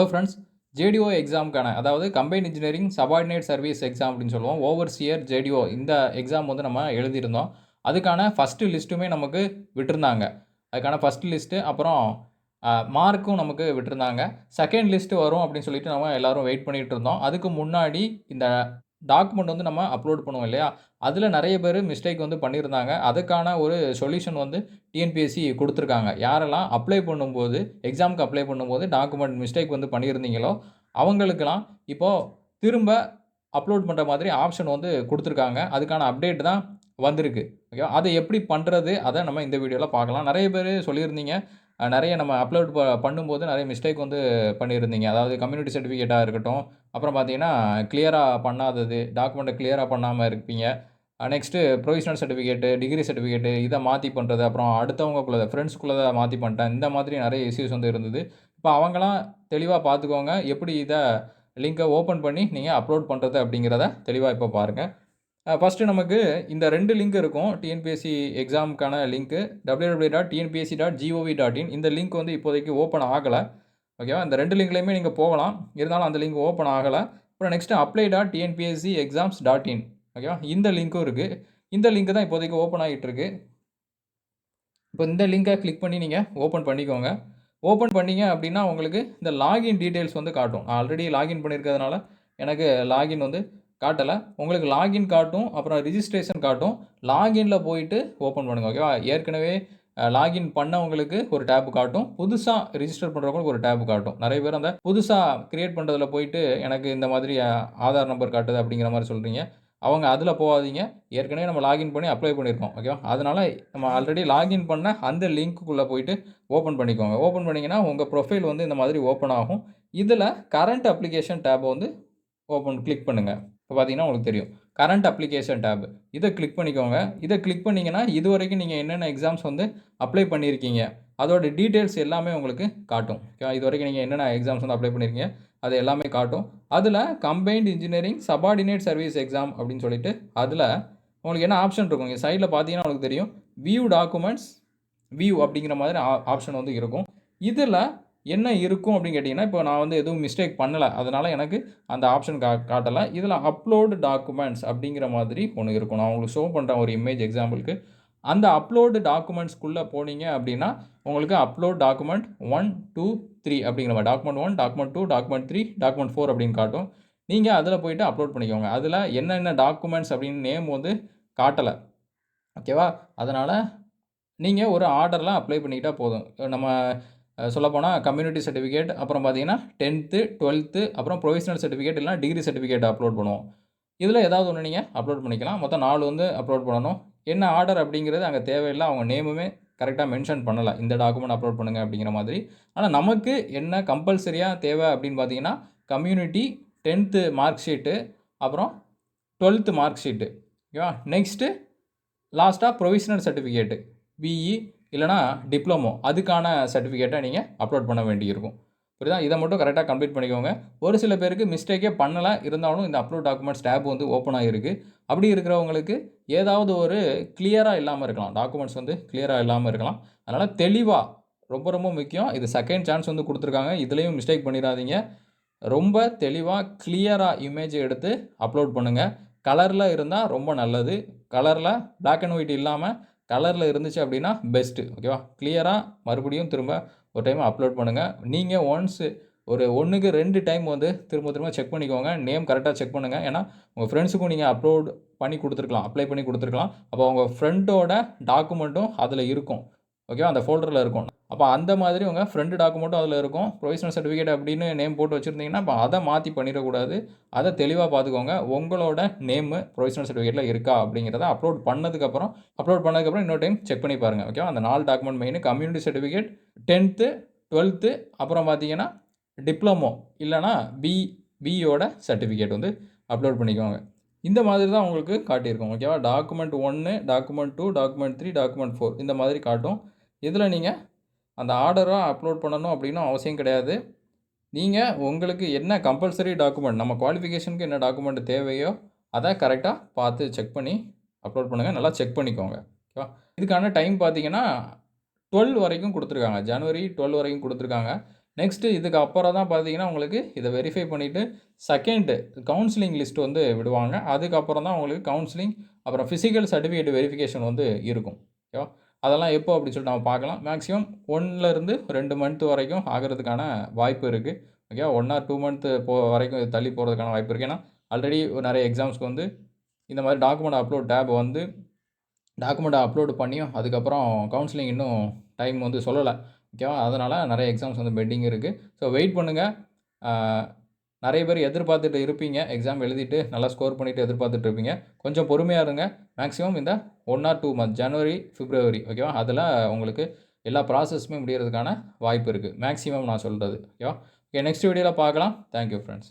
Hello friends JDO எக்ஸாமுக்கான அதாவது combine engineering subordinate service exam அப்படின்னு சொல்லுவோம். ஓவர்சியர் ஜேடிஓ இந்த எக்ஸாம் வந்து நம்ம எழுதியிருந்தோம். அதுக்கான ஃபஸ்ட்டு லிஸ்ட்டுமே நமக்கு விட்டுருந்தாங்க. அதுக்கான ஃபஸ்ட் லிஸ்ட்டு அப்புறம் மார்க்கும் நமக்கு விட்டுருந்தாங்க. செகண்ட் லிஸ்ட்டு வரும் அப்படின்னு சொல்லிட்டு நம்ம எல்லாரும் வெயிட் பண்ணிகிட்டு இருந்தோம். அதுக்கு முன்னாடி இந்த டாக்குமெண்ட் வந்து நம்ம அப்லோட் பண்ணுவோம் இல்லையா? அதில் நிறைய பேர் மிஸ்டேக் வந்து பண்ணியிருந்தாங்க. அதுக்கான ஒரு சொல்யூஷன் வந்து டிஎன்பிஎஸ்சி கொடுத்துருக்காங்க. யாரெல்லாம் அப்ளை பண்ணும்போது எக்ஸாமுக்கு அப்ளை பண்ணும்போது டாக்குமெண்ட் மிஸ்டேக் வந்து பண்ணியிருந்தீங்களோ அவங்களுக்கெல்லாம் இப்போது திரும்ப அப்லோட் பண்ணுற மாதிரி ஆப்ஷன் வந்து கொடுத்துருக்காங்க. அதுக்கான அப்டேட் தான் வந்திருக்கு. ஓகேவா? அதை எப்படி பண்ணுறது அதை நம்ம இந்த வீடியோவில் பார்க்கலாம். நிறைய பேர் சொல்லியிருந்தீங்க. நிறைய நம்ம அப்லோட் ப பண்ணும்போது நிறைய மிஸ்டேக் வந்து பண்ணியிருந்தீங்க. அதாவது கம்யூனிட்டி சர்டிஃபிகேட்டாக இருக்கட்டும் அப்புறம் பார்த்தீங்கன்னா கிளியராக பண்ணாதது டாக்குமெண்ட்டை கிளியராக பண்ணாமல் இருப்பீங்க. Next provisional certificate degree certificate இதை மாற்றி பண்ணுறது அப்புறம் அடுத்தவங்களுக்குள்ள ஃப்ரெண்ட்ஸ்குள்ளே மாற்றி பண்ணிட்டேன். இந்த மாதிரி நிறைய இஷ்யூஸ் வந்து இருந்தது. இப்போ அவங்களாம் தெளிவாக பார்த்துக்கோங்க எப்படி இதை லிங்கை ஓப்பன் பண்ணி நீங்கள் அப்லோட் பண்ணுறது அப்படிங்கிறத தெளிவாக இப்போ பாருங்கள் ஃபஸ்ட்டு நமக்கு இந்த ரெண்டு லிங்க் இருக்கும். TNPSC எக்ஸாமுக்கான link www.tnpsc.gov.in dot TNPSC dot GOV dot in இந்த லிங்க் வந்து இப்போதைக்கு ஓப்பன் ஆகலை. ஓகேவா இந்த ரெண்டு லிங்க்லையுமே நீங்கள் போகலாம். இருந்தாலும் அந்த லிங்க் ஓப்பன் ஆகலை. அப்புறம் next apply dot TNPSC exams dot in ஓகேவா இந்த லிங்க்கும் இருக்குது இந்த லிங்க் தான் இப்போதைக்கு ஓப்பன் ஆகிட்டு இருக்கு இப்போ இந்த லிங்கை கிளிக் பண்ணி நீங்கள் ஓப்பன் பண்ணிக்கோங்க. ஓப்பன் பண்ணிங்க அப்படின்னா உங்களுக்கு இந்த லாகின் டீட்டெயில்ஸ் வந்து காட்டும். நான் ஆல்ரெடி லாகின் பண்ணியிருக்கிறதுனால எனக்கு லாகின் வந்து காட்டலை. உங்களுக்கு லாகின் காட்டும் அப்புறம் ரிஜிஸ்ட்ரேஷன் காட்டும். லாகின்ல போயிட்டு ஓப்பன் பண்ணுங்கள் ஓகேவா ஏற்கனவே லாகின் பண்ணவங்களுக்கு ஒரு டேப் காட்டும். புதுசாக ரிஜிஸ்டர் பண்ணுறவங்களுக்கு ஒரு டேப் காட்டும். நிறைய பேர் அந்த புதுசாக க்ரியேட் பண்ணுறதுல போயிட்டு எனக்கு இந்த மாதிரி ஆதார் நம்பர் காட்டுது அப்படிங்கிற மாதிரி சொல்கிறீங்க அவங்க அதில் போகாதீங்க. ஏற்கனவே நம்ம லாகின் பண்ணி அப்ளை பண்ணியிருக்கோம் ஓகேவா அதனால் நம்ம ஆல்ரெடி லாகின் பண்ண அந்த லிங்க்குள்ளே போயிட்டு ஓப்பன் பண்ணிக்கோங்க. ஓப்பன் பண்ணிங்கன்னா உங்கள் ப்ரொஃபைல் வந்து இந்த மாதிரி ஓப்பன் ஆகும். இதில் கரண்ட் அப்ளிகேஷன் டேப்பை வந்து ஓப்பன் கிளிக் பண்ணுங்கள் இப்போ பார்த்தீங்கன்னா உங்களுக்கு தெரியும். கரண்ட் அப்ளிகேஷன் டேப் இதை கிளிக் பண்ணிக்கோங்க. இதை கிளிக் பண்ணிங்கன்னா இது வரைக்கும் நீங்கள் என்னென்ன எக்ஸாம்ஸ் வந்து அப்ளை பண்ணியிருக்கீங்க. அதோட டீட்டெயில்ஸ் எல்லாமே உங்களுக்கு காட்டும். ஓகேவா இது வரைக்கும் நீங்கள் என்னென்ன எக்ஸாம்ஸ் வந்து அப்ளை பண்ணியிருக்கீங்க அது எல்லாமே காட்டும். அதில் combined engineering subordinate service exam அப்படின்னு சொல்லிட்டு அதில் உங்களுக்கு என்ன ஆப்ஷன் இருக்கும்? இங்கே சைடில் பார்த்தீங்கன்னா உங்களுக்கு தெரியும். வியூ டாக்குமெண்ட்ஸ் வியூ அப்படிங்கிற மாதிரி ஆப்ஷன் வந்து இருக்கும். இதில் என்ன இருக்கும் அப்படின்னு கேட்டிங்கன்னா இப்போ நான் வந்து எதுவும் மிஸ்டேக் பண்ணலை. அதனால் எனக்கு அந்த ஆப்ஷன் கா காட்டலை. இதில் அப்லோடு டாக்குமெண்ட்ஸ் அப்படிங்கிற மாதிரி ஒன்று இருக்கும். நான் உங்களுக்கு ஷோ பண்ணுறேன் ஒரு இமேஜ் எக்ஸாம்பிளுக்கு அந்த அப்லோடு டாக்குமெண்ட்ஸ்க்குள்ளே போனீங்க அப்படின்னா உங்களுக்கு upload document one two three அப்படிங்கிற மாதிரி document one document two document three document four அப்படின்னு காட்டும். நீங்கள் அதில் போயிட்டு அப்லோட் பண்ணிக்கோங்க. அதில் என்னென்ன டாக்குமெண்ட்ஸ் அப்படின்னு நேம் வந்து காட்டலை. ஓகேவா அதனால் நீங்கள் ஒரு ஆர்டர்லாம் அப்ளை பண்ணிக்கிட்டால் போதும். நம்ம சொல்லப்போனால் கம்யூனிட்டி சர்டிஃபிகேட் அப்புறம் பார்த்தீங்கன்னா டென்த்து டுவெல்த்து அப்புறம் ப்ரொவிஷனல் சர்டிஃபிகேட் இல்லைனா டிகிரி சர்டிஃபிகேட் அப்லோட் பண்ணுவோம். இதில் ஏதாவது ஒன்று நீங்கள் அப்லோட் பண்ணிக்கலாம். மொத்தம் நாலு வந்து அப்லோட் பண்ணணும். என்ன ஆர்டர் அப்படிங்கிறது அங்கே தேவையில்லை. அவங்க நேமுமே கரெக்டாக மென்ஷன் பண்ணலை. இந்த டாக்குமெண்ட் அப்லோட் பண்ணுங்கள் அப்படிங்கிற மாதிரி. ஆனால் நமக்கு என்ன கம்பல்சரியாக தேவை அப்படின்னு பார்த்தீங்கன்னா கம்யூனிட்டி டென்த்து மார்க் ஷீட்டு அப்புறம் டுவெல்த்து மார்க் ஷீட்டு ஓகேவா நெக்ஸ்ட்டு லாஸ்ட்டாக ப்ரொவிஷனல் சர்டிஃபிகேட்டு பிஇ இல்லைனா டிப்ளமோ அதுக்கான சர்டிஃபிகேட்டை நீங்கள் அப்லோட் பண்ண வேண்டியிருக்கும். புரியுதா? இதை மட்டும் கரெக்டாக கம்ப்ளீட் பண்ணிக்கோங்க. ஒரு சில பேருக்கு மிஸ்டேக்கே பண்ணலை இருந்தாலும் இந்த அப்லோட் டாக்குமெண்ட்ஸ் டேப் வந்து ஓப்பன் ஆகிருக்கு அப்படி இருக்கிறவங்களுக்கு ஏதாவது ஒரு கிளியராக இல்லாமல் இருக்கலாம். டாக்குமெண்ட்ஸ் வந்து கிளியராக இல்லாமல் இருக்கலாம். அதனால் தெளிவாக ரொம்ப ரொம்ப முக்கியம். இது செகண்ட் சான்ஸ் வந்து கொடுத்துருக்காங்க. இதுலேயும் மிஸ்டேக் பண்ணிடாதீங்க. ரொம்ப தெளிவாக கிளியராக இமேஜ் எடுத்து அப்லோட் பண்ணுங்கள் கலரில் இருந்தால் ரொம்ப நல்லது. கலரில் பிளாக் அண்ட் ஒயிட் இல்லாமல் கலரில் இருந்துச்சு அப்படின்னா பெஸ்ட்டு ஓகேவா கிளியராக மறுபடியும் திரும்ப ஒரு டைம் அப்லோட் பண்ணுங்கள் நீங்கள் ஒன்ஸு ஒரு ஒன்றுக்கு ரெண்டு டைம் வந்து திரும்ப திரும்ப செக் பண்ணிக்கோங்க. நேம் கரெக்டாக செக் பண்ணுங்கள் ஏன்னா உங்கள் ஃப்ரெண்ட்ஸுக்கும் நீங்கள் அப்லோட் பண்ணி கொடுத்துருக்கலாம் அப்ளை பண்ணி கொடுத்துருக்கலாம். அப்போ உங்கள் ஃப்ரெண்டோட டாக்குமெண்ட்டும் அதில் இருக்கும். ஓகேவா அந்த ஃபோல்டரில் இருக்கும். அப்போ அந்த மாதிரி உங்கள் ஃப்ரெண்டு டாக்குமெண்ட்டும் அதில் இருக்கும். ப்ரொவிஷனல் சர்டிஃபிகேட் அப்படின்னு நேம் போட்டு வச்சுருந்தீங்கன்னா அப்போ அதை மாற்றி பண்ணிடக்கூடாது. அதை தெளிவாக பார்த்துக்கோங்க. உங்களோட நேமு ப்ரொவிஷனல் சர்டிஃபிகேட்டில் இருக்கா அப்படிங்கிறத அப்லோட் பண்ணதுக்கப்புறம் அப்லோட் பண்ணதுக்கப்புறம் இன்னொரு டைம் செக் பண்ணி பாருங்கள் ஓகேவா அந்த நாலு document main community certificate tenth twelfth அப்புறம் பார்த்தீங்கன்னா டிப்ளமோ இல்லைனா பி பியோட சர்டிஃபிகேட் வந்து அப்லோட் பண்ணிக்கோங்க. இந்த மாதிரி தான் உங்களுக்கு காட்டியிருக்கோம். ஓகேவா டாக்குமெண்ட் ஒன்று document two document three document four இந்த மாதிரி காட்டும். இதில் நீங்கள் அந்த ஆர்டராக அப்லோட் பண்ணணும் அப்படின்னு அவசியம் கிடையாது. நீங்கள் உங்களுக்கு என்ன கம்பல்சரி டாக்குமெண்ட் நம்ம குவாலிஃபிகேஷனுக்கு என்ன டாக்குமெண்ட் தேவையோ அதை கரெக்டாக பார்த்து செக் பண்ணி அப்லோட் பண்ணுங்கள் நல்லா செக் பண்ணிக்கோங்க. ஓகேவா இதுக்கான டைம் பார்த்தீங்கன்னா டுவெல் வரைக்கும் கொடுத்துருக்காங்க. ஜனவரி டுவெல் வரைக்கும் கொடுத்துருக்காங்க. நெக்ஸ்ட்டு இதுக்கு அப்புறம் தான் பார்த்தீங்கன்னா உங்களுக்கு இதை வெரிஃபை பண்ணிவிட்டு செகண்டு கவுன்சிலிங் லிஸ்ட் வந்து விடுவாங்க. அதுக்கப்புறம் தான் உங்களுக்கு கவுன்சிலிங் அப்புறம் ஃபிசிக்கல் சர்டிஃபிகேட் வெரிஃபிகேஷன் வந்து இருக்கும். ஓகேவா அதெல்லாம் எப்போ அப்படின்னு சொல்லிட்டு நம்ம பார்க்கலாம். மேக்ஸிமம் ஒன்லேருந்து ரெண்டு மந்த் வரைக்கும் ஆகிறதுக்கான வாய்ப்பு இருக்குது okay one or two month போ வரைக்கும் இது தள்ளி போகிறதுக்கான வாய்ப்பு இருக்குது ஏன்னா ஆல்ரெடி நிறைய எக்ஸாம்ஸ்க்கு வந்து இந்த மாதிரி டாக்குமெண்ட் அப்லோட் டேப் வந்து டாக்குமெண்ட்டை அப்லோடு பண்ணியும் அதுக்கப்புறம் கவுன்சிலிங் இன்னும் டைம் வந்து சொல்லலை. ஓகேவா அதனால் நிறைய எக்ஸாம்ஸ் வந்து பெண்டிங் இருக்குது ஸோ வெயிட் பண்ணுங்கள் நிறைய பேர் எதிர்பார்த்துட்டு இருப்பீங்க. எக்ஸாம் எழுதிட்டு நல்லா ஸ்கோர் பண்ணிவிட்டு எதிர்பார்த்துட்டு இருப்பீங்க. கொஞ்சம் பொறுமையாக இருங்க. மேக்ஸிமம் இந்த ஒன் ஆர் டூ மந்த் ஜனவரி பிப்ரவரி ஓகேவா அதில் உங்களுக்கு எல்லா ப்ராசஸுமே முடிகிறதுக்கான வாய்ப்பு இருக்குது மேக்ஸிமம் நான் சொல்கிறது ஓகேவா ஓகே நெக்ஸ்ட் வீடியோவில் பார்க்கலாம். Thank you friends